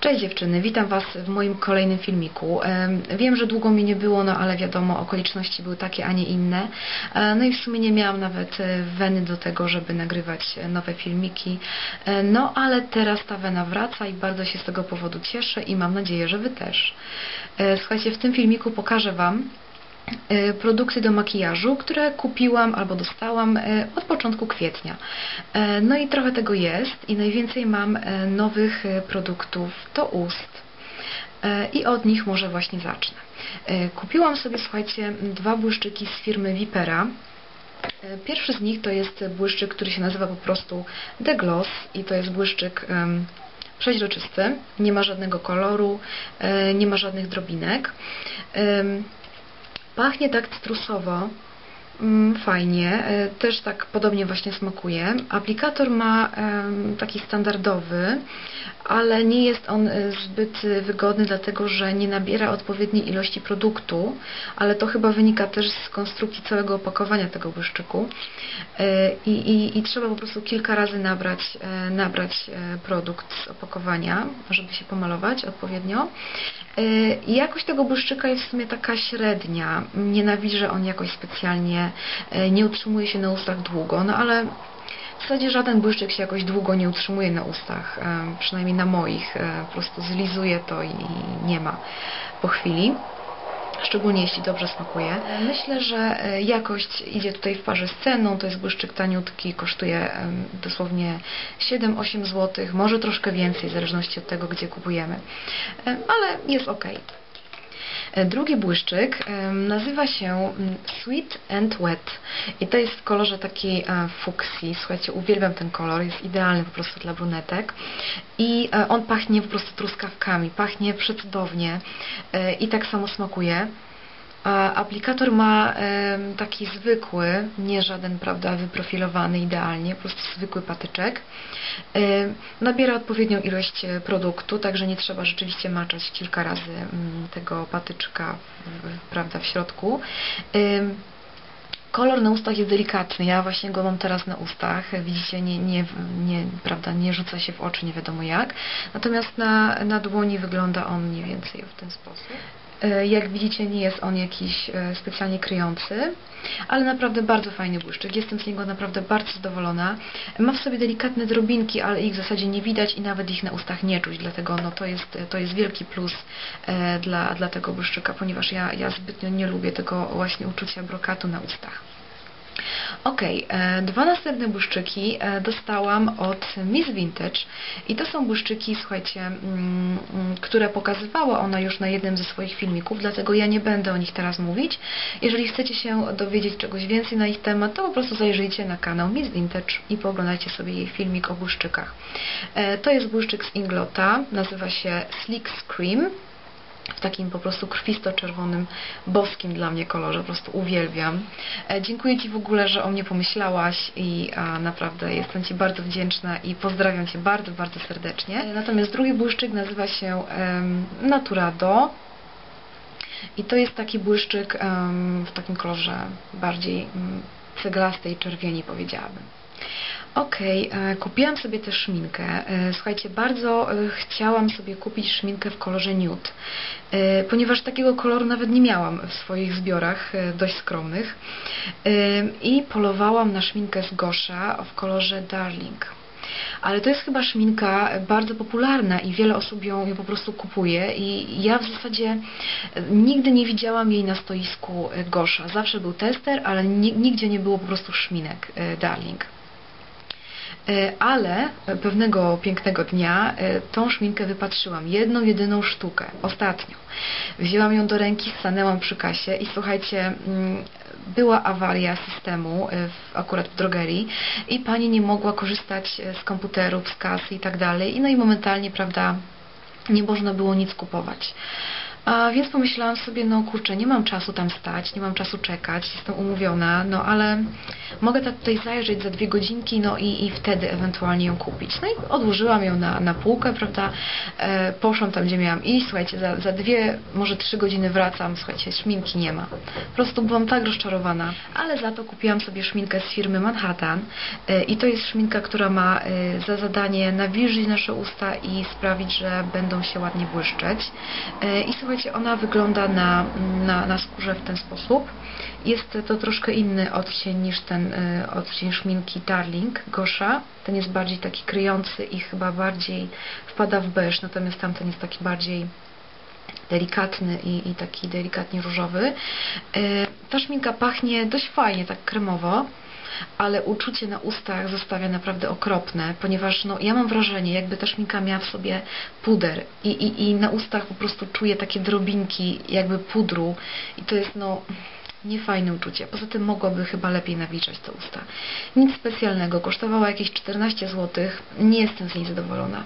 Cześć dziewczyny, witam Was w moim kolejnym filmiku. Wiem, że długo mi nie było, no ale wiadomo, okoliczności były takie, a nie inne. E, no i w sumie nie miałam nawet e, weny do tego, żeby nagrywać e, nowe filmiki. No ale teraz ta wena wraca i bardzo się z tego powodu cieszę i mam nadzieję, że Wy też. Słuchajcie, w tym filmiku pokażę Wam, E, produkty do makijażu, które kupiłam albo dostałam e, od początku kwietnia. E, no i trochę tego jest i najwięcej mam nowych produktów do ust i od nich może właśnie zacznę. Kupiłam sobie, słuchajcie, dwa błyszczyki z firmy Vipera. Pierwszy z nich to jest błyszczyk, który się nazywa po prostu The Gloss i to jest błyszczyk przeźroczysty, nie ma żadnego koloru, nie ma żadnych drobinek. Pachnie tak cytrusowo, fajnie, e, też tak podobnie właśnie smakuje. Aplikator ma taki standardowy, ale nie jest on e, zbyt wygodny, dlatego że nie nabiera odpowiedniej ilości produktu, ale to chyba wynika też z konstrukcji całego opakowania tego błyszczyku e, i, i, i trzeba po prostu kilka razy nabrać, nabrać produkt z opakowania, żeby się pomalować odpowiednio. Jakość tego błyszczyka jest w sumie taka średnia. Nienawidzę on jakoś specjalnie, nie utrzymuje się na ustach długo, no ale w zasadzie żaden błyszczyk się jakoś długo nie utrzymuje na ustach, e, przynajmniej na moich. E, po prostu zlizuje to i nie ma po chwili szczególnie jeśli dobrze smakuje. E, myślę, że jakość idzie tutaj w parze z ceną, to jest błyszczyk taniutki, kosztuje dosłownie 7-8 zł, może troszkę więcej w zależności od tego, gdzie kupujemy, ale jest ok. E, drugi błyszczyk nazywa się mm, Sweet and Wet i to jest w kolorze takiej e, fuksji. Słuchajcie, uwielbiam ten kolor, jest idealny po prostu dla brunetek i e, on pachnie po prostu truskawkami, pachnie przecudownie i tak samo smakuje. A aplikator ma taki zwykły, nie żaden, prawda, wyprofilowany idealnie, po prostu zwykły patyczek. Nabiera odpowiednią ilość e, produktu, także nie trzeba rzeczywiście maczać kilka razy mm, tego patyczka, prawda, w środku. Kolor na ustach jest delikatny, ja właśnie go mam teraz na ustach, widzicie, nie, nie, nie, prawda, nie rzuca się w oczy, nie wiadomo jak. Natomiast na, na dłoni wygląda on mniej więcej w ten sposób. E, jak widzicie, nie jest on jakiś e, specjalnie kryjący, ale naprawdę bardzo fajny błyszczyk. Jestem z niego naprawdę bardzo zadowolona. Ma w sobie delikatne drobinki, ale ich w zasadzie nie widać i nawet ich na ustach nie czuć, dlatego no, to, jest, to jest wielki plus e, dla, dla tego błyszczyka, ponieważ ja, ja zbytnio nie lubię tego właśnie uczucia brokatu na ustach. Ok, e, dwa następne błyszczyki e, dostałam od Miss Vintage i to są błyszczyki, słuchajcie, mm, mm, które pokazywała ona już na jednym ze swoich filmików, dlatego ja nie będę o nich teraz mówić. Jeżeli chcecie się dowiedzieć czegoś więcej na ich temat, to po prostu zajrzyjcie na kanał Miss Vintage i pooglądajcie sobie jej filmik o błyszczykach. E, to jest błyszczyk z Inglota, nazywa się Slick Scream w takim po prostu krwisto-czerwonym, boskim dla mnie kolorze. Po prostu uwielbiam. E, dziękuję Ci w ogóle, że o mnie pomyślałaś i naprawdę jestem Ci bardzo wdzięczna i pozdrawiam Cię bardzo, bardzo serdecznie. E, natomiast drugi błyszczyk nazywa się Naturado. I to jest taki błyszczyk w takim kolorze bardziej um, ceglastej czerwieni powiedziałabym. Ok, e, kupiłam sobie też szminkę. E, słuchajcie, bardzo e, chciałam sobie kupić szminkę w kolorze nude, ponieważ takiego koloru nawet nie miałam w swoich zbiorach, dość skromnych. I polowałam na szminkę z Gosha w kolorze Darling. Ale to jest chyba szminka bardzo popularna i wiele osób ją, ją po prostu kupuje i ja w zasadzie nigdy nie widziałam jej na stoisku Gosha. Zawsze był tester, ale nigdzie nie było po prostu szminek Darling. E, ale pewnego pięknego dnia e, tą szminkę wypatrzyłam. Jedną, jedyną sztukę. Ostatnią. Wzięłam ją do ręki, stanęłam przy kasie i słuchajcie, mm, była awaria systemu e, akurat w drogerii i pani nie mogła korzystać z komputerów, z kasy i tak dalej. I no i momentalnie, prawda, nie można było nic kupować. A więc pomyślałam sobie, no kurczę, nie mam czasu tam stać, nie mam czasu czekać, jestem umówiona, no ale mogę tak tutaj zajrzeć za dwie godzinki, no i, i wtedy ewentualnie ją kupić. No i odłożyłam ją na, na półkę, prawda, e, poszłam tam, gdzie miałam iść, słuchajcie, za, za dwie, może trzy godziny wracam, słuchajcie, szminki nie ma. Po prostu byłam tak rozczarowana, ale za to kupiłam sobie szminkę z firmy Manhattan e, i to jest szminka, która ma e, za zadanie nawilżyć nasze usta i sprawić, że będą się ładnie błyszczeć. E, I słuchajcie, ona wygląda na, na, na skórze w ten sposób. Jest to troszkę inny odcień niż ten y, odcień szminki Darling Gosha. Ten jest bardziej taki kryjący i chyba bardziej wpada w beż, natomiast tamten jest taki bardziej delikatny i, i taki delikatnie różowy. Y, ta szminka pachnie dość fajnie, tak kremowo ale uczucie na ustach zostawia naprawdę okropne, ponieważ no, ja mam wrażenie, jakby ta szminka miała w sobie puder i, i, i na ustach po prostu czuję takie drobinki jakby pudru i to jest no niefajne uczucie. Poza tym mogłoby chyba lepiej nawilżać te usta. Nic specjalnego, kosztowała jakieś 14 zł, nie jestem z niej zadowolona.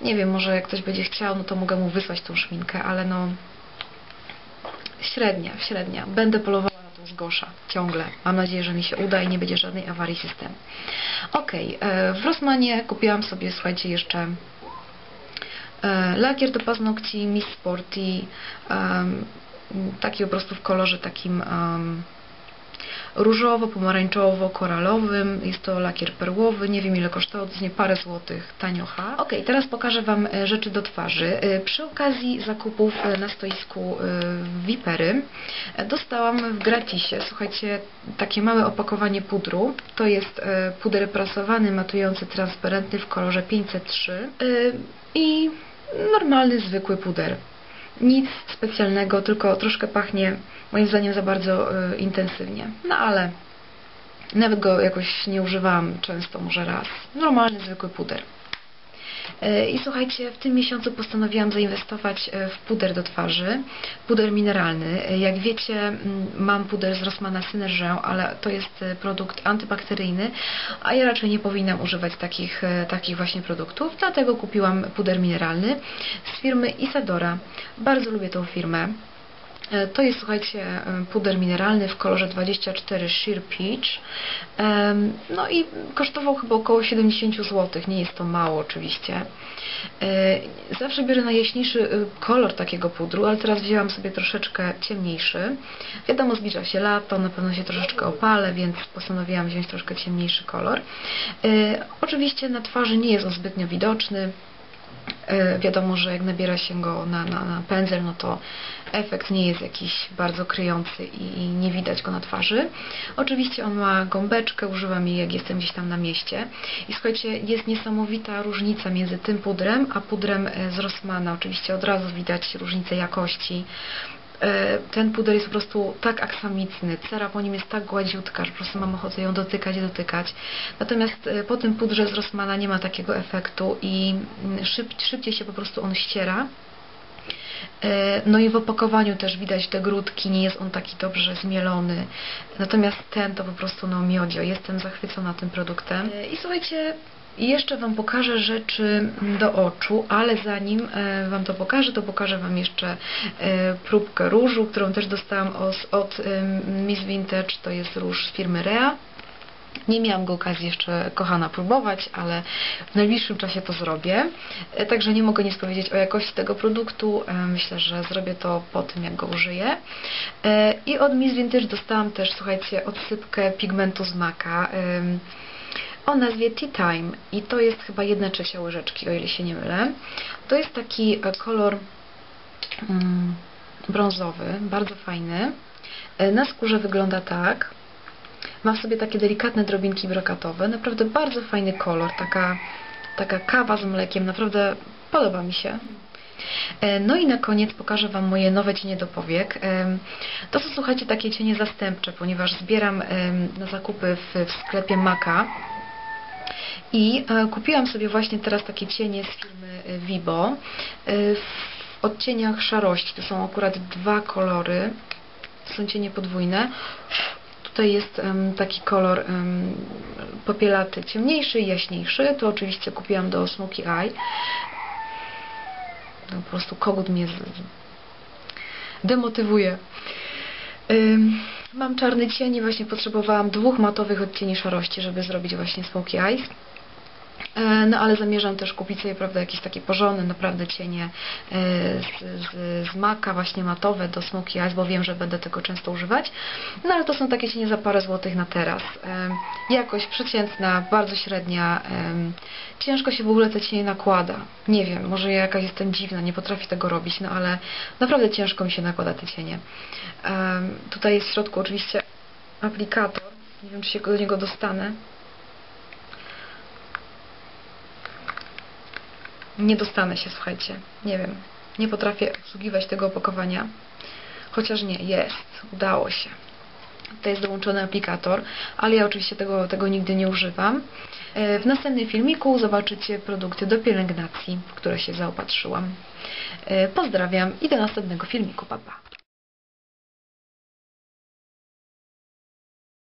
Nie wiem, może jak ktoś będzie chciał, no to mogę mu wysłać tą szminkę, ale no średnia, średnia. Będę polowała tą zgosza ciągle. Mam nadzieję, że mi się uda i nie będzie żadnej awarii systemu. Ok, e, w Rossmanie kupiłam sobie, słuchajcie, jeszcze e, lakier do paznokci Miss Sporty taki po prostu w kolorze takim różowo-pomarańczowo-koralowym. Jest to lakier perłowy, nie wiem ile kosztował, to jest nie parę złotych, tanio ha. Ok, teraz pokażę Wam e, rzeczy do twarzy. E, przy okazji zakupów e, na stoisku Vipery dostałam w gratisie, słuchajcie, takie małe opakowanie pudru. To jest puder prasowany, matujący, transparentny w kolorze 503 i normalny, zwykły puder nic specjalnego, tylko troszkę pachnie moim zdaniem za bardzo y, intensywnie. No ale nawet go jakoś nie używałam często, może raz. Normalny, zwykły puder. E, I słuchajcie, w tym miesiącu postanowiłam zainwestować e, w puder do twarzy, puder mineralny. E, jak wiecie, mam puder z Rossmana Synergę, ale to jest produkt antybakteryjny, a ja raczej nie powinnam używać takich, takich właśnie produktów, dlatego kupiłam puder mineralny z firmy Isadora. Bardzo lubię tą firmę. E, to jest, słuchajcie, e, puder mineralny w kolorze 24 Sheer Peach. No i kosztował chyba około 70 zł. Nie jest to mało oczywiście. E, zawsze biorę najjaśniejszy kolor takiego pudru, ale teraz wzięłam sobie troszeczkę ciemniejszy. Wiadomo, zbliża się lato, na pewno się troszeczkę opalę, więc postanowiłam wziąć troszkę ciemniejszy kolor. Oczywiście na twarzy nie jest on zbytnio widoczny. E, wiadomo, że jak nabiera się go na, na, na pędzel, no to efekt nie jest jakiś bardzo kryjący i, nie widać go na twarzy. Oczywiście on ma gąbeczkę, używam jej jak jestem gdzieś tam na mieście. I słuchajcie, jest niesamowita różnica między tym pudrem, a pudrem e, z Rossmana. Oczywiście od razu widać różnicę jakości. E, ten puder jest po prostu tak aksamitny, cera po nim jest tak gładziutka, że po prostu mam ochotę ją dotykać i dotykać. Natomiast e, po tym pudrze z Rossmana nie ma takiego efektu i mm, szyb, szybciej się po prostu on ściera. E, no i w opakowaniu też widać te grudki, nie jest on taki dobrze zmielony. Natomiast ten to po prostu no miodzio. Jestem zachwycona tym produktem. I słuchajcie, i jeszcze Wam pokażę rzeczy do oczu, ale zanim e, Wam to pokażę, to pokażę Wam jeszcze e, próbkę różu, którą też dostałam od Miss Vintage, to jest róż z firmy Rea. Nie miałam go okazji jeszcze, kochana, próbować, ale w najbliższym czasie to zrobię. E, także nie mogę nic powiedzieć o jakości tego produktu. Myślę, że zrobię to po tym, jak go użyję. I od Miss Vintage dostałam też, słuchajcie, odsypkę pigmentu z maka o nazwie Tea Time i to jest chyba jedna trzecia łyżeczki, o ile się nie mylę. To jest taki e, kolor mm, brązowy, bardzo fajny. E, na skórze wygląda tak. Ma w sobie takie delikatne drobinki brokatowe. Naprawdę bardzo fajny kolor, taka, taka kawa z mlekiem. Naprawdę podoba mi się. E, no i na koniec pokażę Wam moje nowe cienie do powiek. To są, słuchajcie, takie cienie zastępcze, ponieważ zbieram na zakupy w, sklepie Maka i e, kupiłam sobie właśnie teraz takie cienie z firmy e, Vibo e, w odcieniach szarości. To są akurat dwa kolory. To są cienie podwójne. Tutaj jest taki kolor popielaty, ciemniejszy i jaśniejszy. To oczywiście kupiłam do Smoky Eye. No, po prostu kogut mnie demotywuje. Mam czarny cień i właśnie potrzebowałam dwóch matowych odcieni szarości, żeby zrobić właśnie Smoky Eyes. E, No ale zamierzam też kupić sobie, prawda, jakieś takie porządne, naprawdę cienie e, z, z, z maka właśnie matowe do Smoky Eyes, bo wiem, że będę tego często używać. No ale to są takie cienie za parę złotych na teraz. E, Jakość przeciętna, bardzo średnia. Ciężko się w ogóle te cienie nakłada. Nie wiem, może ja jakaś jestem dziwna, nie potrafię tego robić, no ale naprawdę ciężko mi się nakłada te cienie. Tutaj jest w środku oczywiście aplikator. Nie wiem, czy się do niego dostanę. Nie dostanę się, słuchajcie. Nie wiem. Nie potrafię obsługiwać tego opakowania. Chociaż nie, jest. Udało się. Tutaj jest dołączony aplikator, ale ja oczywiście tego, tego nigdy nie używam. E, W następnym filmiku zobaczycie produkty do pielęgnacji, w które się zaopatrzyłam. E, Pozdrawiam i do następnego filmiku. Pa, pa.